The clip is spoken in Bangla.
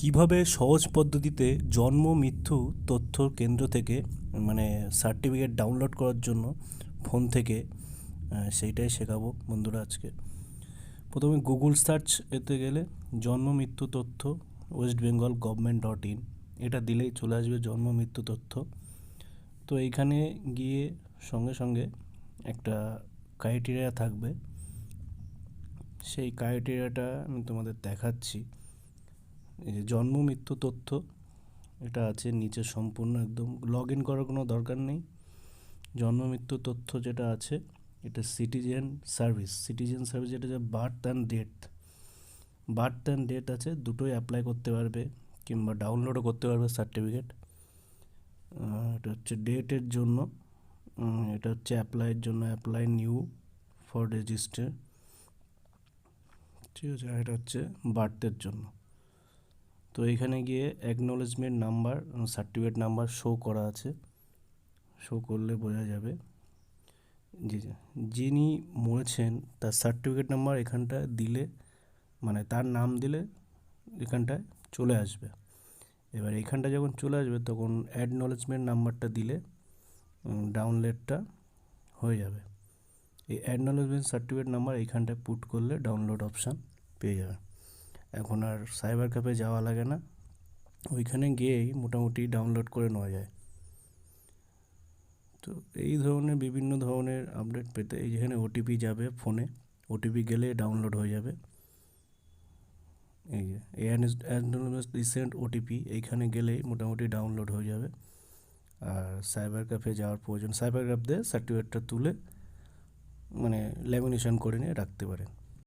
কীভাবে সহজ পদ্ধতিতে জন্ম, মৃত্যু তথ্য কেন্দ্র থেকে মানে সার্টিফিকেট ডাউনলোড করার জন্য ফোন থেকে সেইটাই শেখাবো বন্ধুরা আজকে। প্রথমে গুগল সার্চ এতে গেলে জন্ম, মৃত্যু তথ্য west Bengal government dot in এটা দিলেই চলে আসবে জন্ম, মৃত্যু তথ্য। তো এইখানে গিয়ে সঙ্গে সঙ্গে একটা ক্রাইটেরিয়া থাকবে। সেই ক্রাইটেরিয়াটা আমি তোমাদের দেখাচ্ছি। এই যে জন্ম, মৃত্যু, তথ্য, এটা আছে নিচে সম্পূর্ণ একদম। লগ ইন করার কোনো দরকার নেই। জন্ম, মৃত্যু, তথ্য যেটা আছে, এটা সিটিজেন সার্ভিস সিটিজেন সার্ভিস যেটা যে birth and date birth and date আছে, দুটোই অ্যাপ্লাই করতে পারবে কিংবা ডাউনলোডও করতে পারবে সার্টিফিকেট এটা হচ্ছে ডেটের জন্য। এটা হচ্ছে অ্যাপ্লাইয়ের জন্য। অ্যাপ্লাই নিউ ফর রেজিস্টার ঠিক আছে, আর এটা হচ্ছে বার্থের জন্য। তো এখানে গিয়ে acknowledgement number certificate number show করা আছে। শো করলে বোঝা যাবে জি। যিনি মরেছেন, তার সার্টিফিকেট নাম্বার এখানটা দিলে মানে তার নাম দিলে এখানটায় চলে আসবে। এবার এখানটা যখন চলে আসবে, তখন অ্যাডনোলেজমেন্ট নাম্বারটা দিলে ডাউনলোডটা হয়ে যাবে। এই অ্যাডনোলেজমেন্ট সার্টিফিকেট নাম্বার এইখানটায় পুট করলে ডাউনলোড অপশান পেয়ে যাবে। এখন আর সাইবার ক্যাফে যাওয়া লাগে না। ওইখানে গিয়েই মোটামুটি ডাউনলোড করে নেওয়া যায়। তো এই ধরনের বিভিন্ন ধরনের আপডেট পেতে এই যেখানে ওটিপি যাবে ফোনে ওটিপি গেলে ডাউনলোড হয়ে যাবে। এই যে রিসেন্ট ওটিপি এইখানে গেলেই মোটামুটি ডাউনলোড হয়ে যাবে। আর সাইবার ক্যাফে যাওয়ার প্রয়োজন সাইবার ক্যাফ দিয়ে সার্টিফিকেটটা তুলে মানে ল্যামিনেশন করে নিয়ে রাখতে পারেন।